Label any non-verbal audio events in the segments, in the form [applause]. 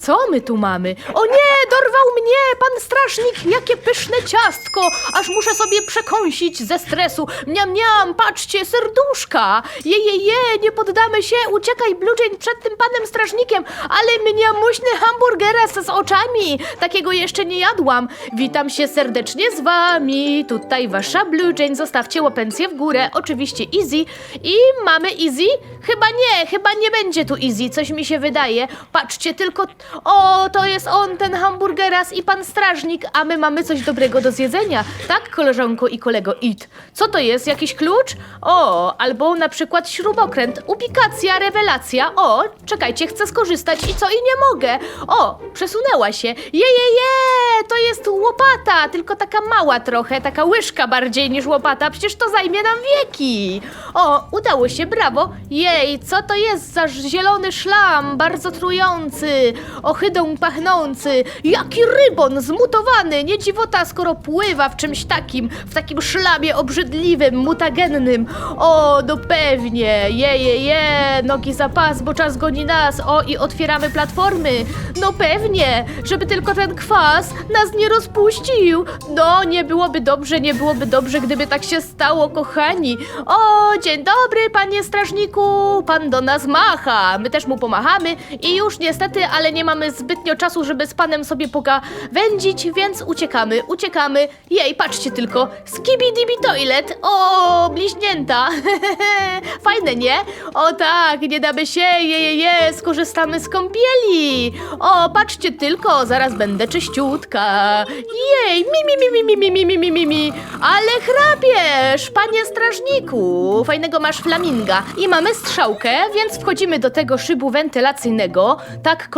Co my tu mamy? O nie, dorwał mnie pan strażnik, jakie pyszne ciastko! Aż muszę sobie przekąsić ze stresu. Miam, miam, patrzcie, serduszka! Je, je, je, nie poddamy się, uciekaj, Jane, przed tym panem strażnikiem, ale mnie muśny hamburgera z, z oczami. Takiego jeszcze nie jadłam. Witam się serdecznie z wami. Tutaj wasza Jane, zostawcie łapencję w górę. Oczywiście easy. I mamy easy? Chyba nie, chyba nie będzie tu easy, coś mi się wydaje. Patrzcie tylko, o, to jest on, ten hamburgeras i pan strażnik, a my mamy coś dobrego do zjedzenia. Tak, koleżanko i kolego It. Co to jest, jakiś klucz? O, albo na przykład śrubokręt, ubikacja, rewelacja. O, czekajcie, chcę skorzystać i co, i nie mogę. O, przesunęła się. Je, je, je, to jest łopata, tylko taka mała trochę, taka łyżka bardziej niż łopata, przecież to zajmie nam wieki. O, udało się, brawo. Jej, co to jest za zielony szlam, bardzo trujący, ohydą pachnący. Jaki rybon zmutowany, nie dziwota, skoro pływa w czymś takim, w takim szlamie obrzydliwym, mutagennym. O, no pewnie, je, je, je, nogi za pas, bo czas goni nas. O, i otwieramy platformy. No pewnie, żeby tylko ten kwas nas nie rozpuścił. No, nie byłoby dobrze, nie byłoby dobrze, gdyby tak się stało, kochani. O, dzień dobry, panie strażniku, pan do nas macha. My też mu pomachamy i już niestety, ale nie mamy zbytnio czasu, żeby z panem sobie pogawędzić, więc uciekamy, uciekamy. Jej, patrzcie tylko, skibidi toilet, o, bliźnięta. Fajne, nie? O tak, nie damy się, je, je, je, skorzystamy z kąpieli. O, patrzcie tylko, zaraz będę czyściutka. Jej, mi, mi, mi, mi, mi, mi, mi, mi, mi, mi. Ale chrapiesz, panie strażniku. Fajnego masz flaminga. I mamy strzałkę, więc wchodzimy do tego szybu wentylacyjnego. Tak,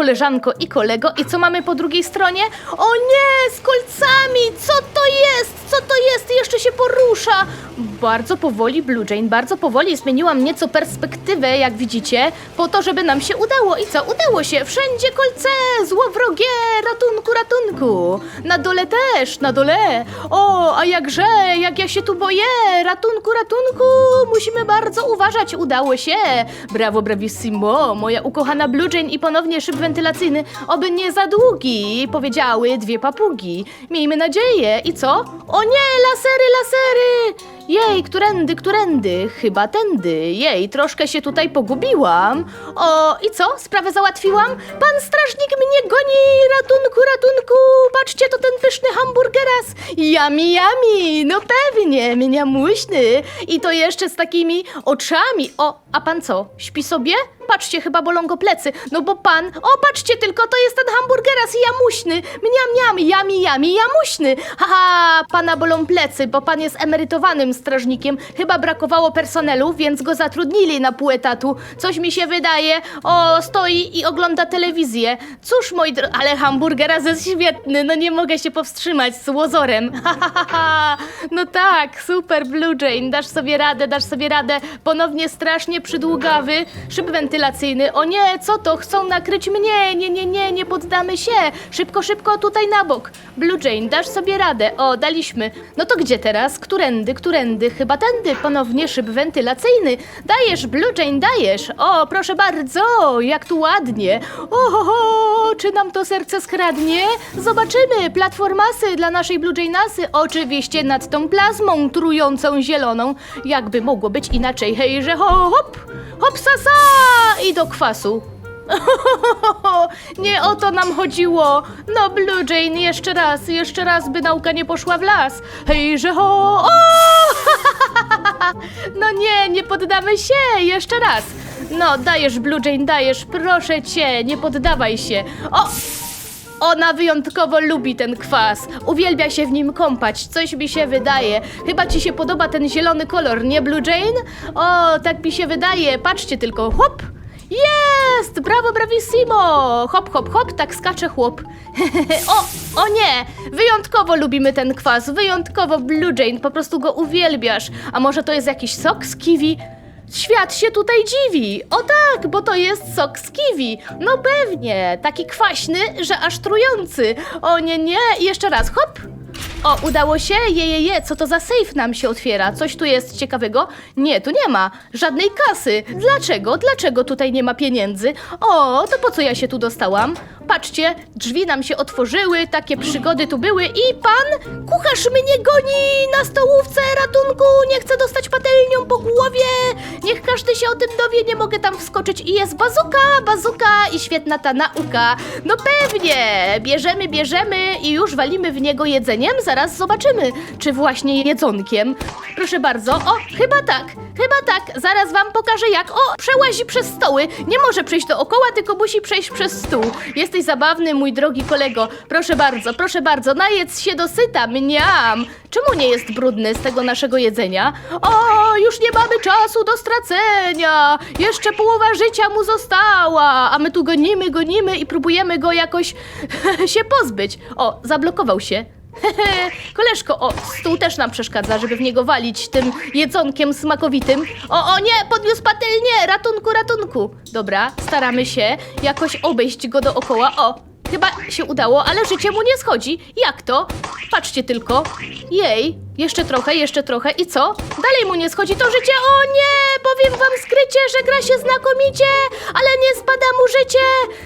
koleżanko i kolego. I co mamy po drugiej stronie? O nie, z kolcami! Co to jest? Co to jest? Jeszcze się porusza. Bardzo powoli, Blue Jane, bardzo powoli. Zmieniłam nieco perspektywę, jak widzicie, po to, żeby nam się udało. I co? Udało się. Wszędzie kolce, złowrogie, ratunku, ratunku. Na dole też, na dole. O, a jakże, jak ja się tu boję. Ratunku, ratunku. Musimy bardzo uważać. Udało się. Brawo, bravissimo. Moja ukochana Blue Jane i ponownie szyb wentylacyjny. Oby nie za długi, powiedziały dwie papugi. Miejmy nadzieję. I co? O nie, lasery, lasery. Jej, którędy, którędy? Chyba tędy. Jej, troszkę się tutaj pogubiłam. O, i co? Sprawę załatwiłam? Pan strażnik mnie goni! Ratunku, ratunku! Patrzcie, to ten pyszny hamburgeras! Yummy, yummy! No pewnie, miniamuśny! I to jeszcze z takimi oczami. O, a pan co? Śpi sobie? Patrzcie, chyba bolą go plecy. No bo pan... O, patrzcie tylko, to jest ten hamburgeras jamuśny! Mniam, miam, yummy, yummy, jamuśny! Haha, pana bolą plecy, bo pan jest emerytowanym strażnikiem. Chyba brakowało personelu, więc go zatrudnili na pół etatu. Coś mi się wydaje. O, stoi i ogląda telewizję. Cóż, moi drodzy, ale hamburgeras jest świetny, no nie mogę się powstrzymać z łozorem. [laughs] Ha, ha, ha. No tak, super, Blue Jane, dasz sobie radę, dasz sobie radę. Ponownie strasznie przydługawy, szyb wentylacyjny. O nie, co to? Chcą nakryć mnie. Nie, nie, nie, nie poddamy się. Szybko, szybko, tutaj na bok. Blue Jane, dasz sobie radę. O, daliśmy. No to gdzie teraz? Którędy, którędy? Chyba tędy. Ponownie szyb wentylacyjny. Dajesz, Blue Jane, dajesz. O, proszę bardzo, jak tu ładnie. Oho, czy nam to serce skradnie? Zobaczymy. Platformasy dla naszej Blue Jane'asy. Oczywiście nad tą plazmą trującą zieloną. Jakby mogło być inaczej. Hej, że ho, hop, hop, sasa i do kwasu. Nie o to nam chodziło. No, Blue Jane, jeszcze raz, jeszcze raz, by nauka nie poszła w las. Hej, że ho! O! [laughs] No nie, nie poddamy się, jeszcze raz. No, dajesz, Blue Jane, dajesz, proszę cię, nie poddawaj się. O! Ona wyjątkowo lubi ten kwas. Uwielbia się w nim kąpać. Coś mi się wydaje. Chyba ci się podoba ten zielony kolor, nie Blue Jane? O, tak mi się wydaje. Patrzcie tylko. Hop! Jest! Brawo, bravissimo! Hop, hop, hop, tak skacze chłop. [laughs] o, o nie! Wyjątkowo lubimy ten kwas. Wyjątkowo Blue Jane. Po prostu go uwielbiasz. A może to jest jakiś sok z kiwi? Świat się tutaj dziwi. O tak, bo to jest sok z kiwi. No pewnie, taki kwaśny, że aż trujący. O nie, nie, jeszcze raz, hop. O, udało się? Je, je, je, co to za safe nam się otwiera? Coś tu jest ciekawego? Nie, tu nie ma. Żadnej kasy. Dlaczego? Dlaczego tutaj nie ma pieniędzy? O, to po co ja się tu dostałam? Patrzcie, drzwi nam się otworzyły, takie przygody tu były i pan kucharz mnie goni na stołówce, ratunku, nie chcę dostać patelnią po głowie, niech każdy się o tym dowie, nie mogę tam wskoczyć. I jest bazuka, bazuka i świetna ta nauka. No pewnie, bierzemy, bierzemy i już walimy w niego jedzeniem, zaraz zobaczymy, czy właśnie jedzonkiem. Proszę bardzo, o, chyba tak, chyba tak, zaraz wam pokażę jak, o, przełazi przez stoły, nie może przejść dookoła, tylko musi przejść przez stół. Jesteś zabawny, mój drogi kolego, proszę bardzo, proszę bardzo, najedz się dosyta, mniam. Czemu nie jest brudny z tego naszego jedzenia? O, już nie mamy czasu do stracenia, jeszcze połowa życia mu została, a my tu gonimy, gonimy i próbujemy go jakoś [laughs] się pozbyć. O, zablokował się. Hehe, [laughs] koleżko, o, stół też nam przeszkadza, żeby w niego walić tym jedzonkiem smakowitym. O, o nie, podniósł patelnię, ratunku, ratunku. Dobra, staramy się jakoś obejść go dookoła. O, chyba się udało, ale życie mu nie schodzi. Jak to? Patrzcie tylko. Jej, jeszcze trochę, jeszcze trochę i co? Dalej mu nie schodzi to życie. O nie, powiem wam skrycie, że gra się znakomicie, ale nie spada mu życie.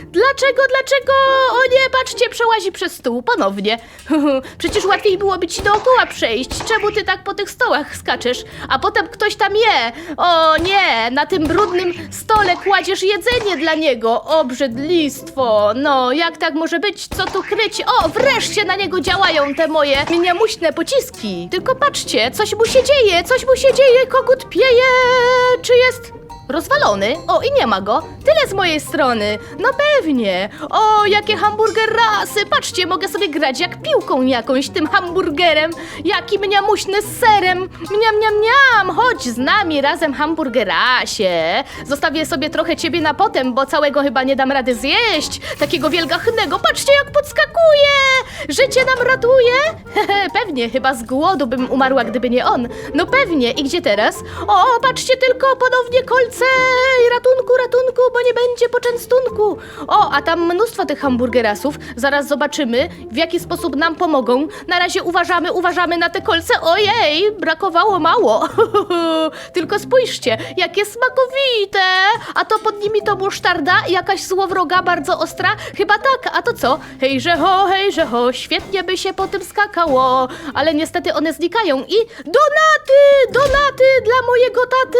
Dlaczego, dlaczego? O nie, patrzcie, przełazi przez stół ponownie. [laughs] Przecież łatwiej byłoby ci dookoła przejść. Czemu ty tak po tych stołach skaczesz? A potem ktoś tam je. O nie, na tym brudnym stole kładziesz jedzenie dla niego. Obrzydlistwo. No, jak tak może być? Co tu kryć? O, wreszcie na niego działają te moje miniamuśne pociski. Patrzcie, coś mu się dzieje, coś mu się dzieje, kogut pieje. Czy jest rozwalony? O, i nie ma go. Tyle z mojej strony. No pewnie. O, jakie hamburger rasy. Patrzcie, mogę sobie grać jak piłką jakąś tym hamburgerem. Jaki mniamuśny z serem. Mniam, mniam, mniam. Chodź z nami razem hamburgerasie. Zostawię sobie trochę ciebie na potem, bo całego chyba nie dam rady zjeść. Takiego wielgachnego. Patrzcie, jak podskakuje. Życie nam ratuje. Hehe, [laughs] pewnie, chyba z głodu bym umarła, gdyby nie on. No pewnie. I gdzie teraz? O, patrzcie tylko, ponownie kolce. Ratunku, ratunku, bo nie będzie poczęstunku. O, a tam mnóstwo tych hamburgerasów. Zaraz zobaczymy, w jaki sposób nam pomogą. Na razie uważamy, uważamy na te kolce. Ojej, brakowało mało. [laughs] Tylko spójrzcie, jakie smakowite. A to pod nimi to musztarda, jakaś złowroga, bardzo ostra. Chyba tak, a to co? Hejże ho, hejże ho, świetnie by się po tym skakało. Ale niestety one znikają i donaty, donaty dla mojego taty.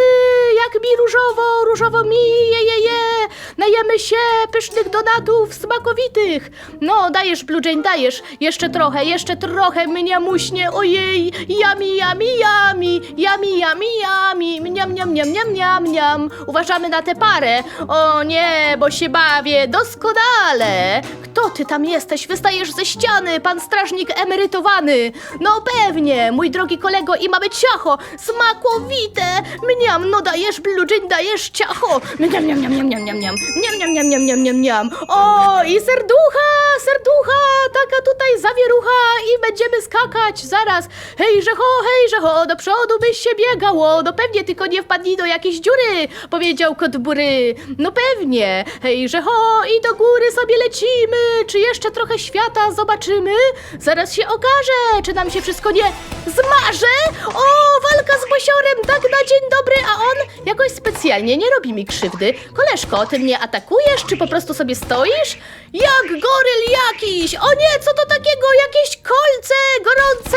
Jak mi różowo, różowo mi, je, je, je. Najemy się pysznych donatów smakowitych. No, dajesz, Blue Jane, dajesz. Jeszcze trochę, jeszcze trochę, mnie muśnie, ojej. Yami, yami, yami, yami, yami, yami. Mniam, mniam, mniam, mniam, mniam, mniam. Uważamy na tę parę. O nie, bo się bawię doskonale. Kto ty tam jesteś? Wystajesz ze ściany, pan strażnik emerytowany. No pewnie, mój drogi kolego i mamy ciacho. Smakowite. Mniam, no dajesz, Blue Jane, dajesz ciacho. Mniam, mniam, mniam, mniam, mniam, mniam. Mniam, mniam, mniam, mniam, mniam, mniam, mniam. O, i serducha, serducha, taka tutaj zawierucha i będziemy skakać zaraz. Hejże ho, hejże ho, do przodu byś się biegało. No pewnie, tylko nie wpadnij do jakiejś dziury, powiedział kot bury. No pewnie, hejże ho i do góry sobie lecimy. Czy jeszcze trochę świata zobaczymy? Zaraz się okaże, czy nam się wszystko nie zmarzy. O, walka z bosiorem, tak na dzień dobry, a on jakoś specjalnie nie robi mi krzywdy. Koleżko, ty mnie atakujesz, czy po prostu sobie stoisz? Jak goryl jakiś! O nie, co to takiego? Jakieś kolce gorące!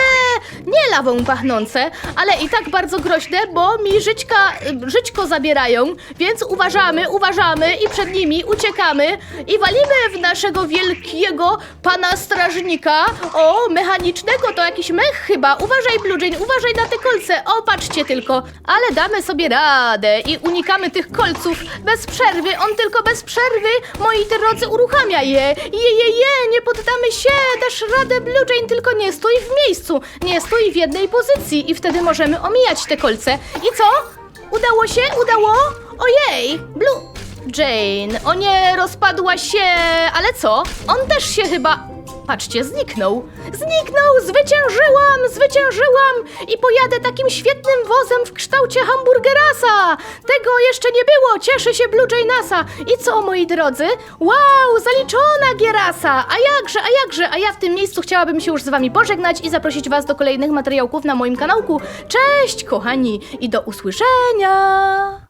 Nie lawą pachnące, ale i tak bardzo groźne, bo mi żyćka, y, żyćko zabierają, więc uważamy, uważamy i przed nimi uciekamy i walimy w naszego wielkiego pana strażnika. O, mechanicznego, to jakiś mech chyba. Uważaj, Blue uważaj na te kolce. O, patrzcie tylko. Ale damy sobie radę i unikamy tych kolców bez przerwy. On tylko bez przerwy, moi drodzy, uruchamia je. Je, je, je, nie poddamy się. Dasz radę, Blue Jane, tylko nie stój w miejscu. Nie stój w jednej pozycji i wtedy możemy omijać te kolce. I co? Udało się? Udało? Ojej, Blue... Jane, o nie, rozpadła się, ale co? On też się chyba... Patrzcie, zniknął. Zniknął, zwyciężyłam, zwyciężyłam i pojadę takim świetnym wozem w kształcie hamburgerasa. Tego jeszcze nie było, cieszy się Blue Jaynasa. I co, moi drodzy? Wow, zaliczona gierasa. A jakże, a jakże, a ja w tym miejscu chciałabym się już z wami pożegnać i zaprosić was do kolejnych materiałków na moim kanałku. Cześć, kochani, i do usłyszenia.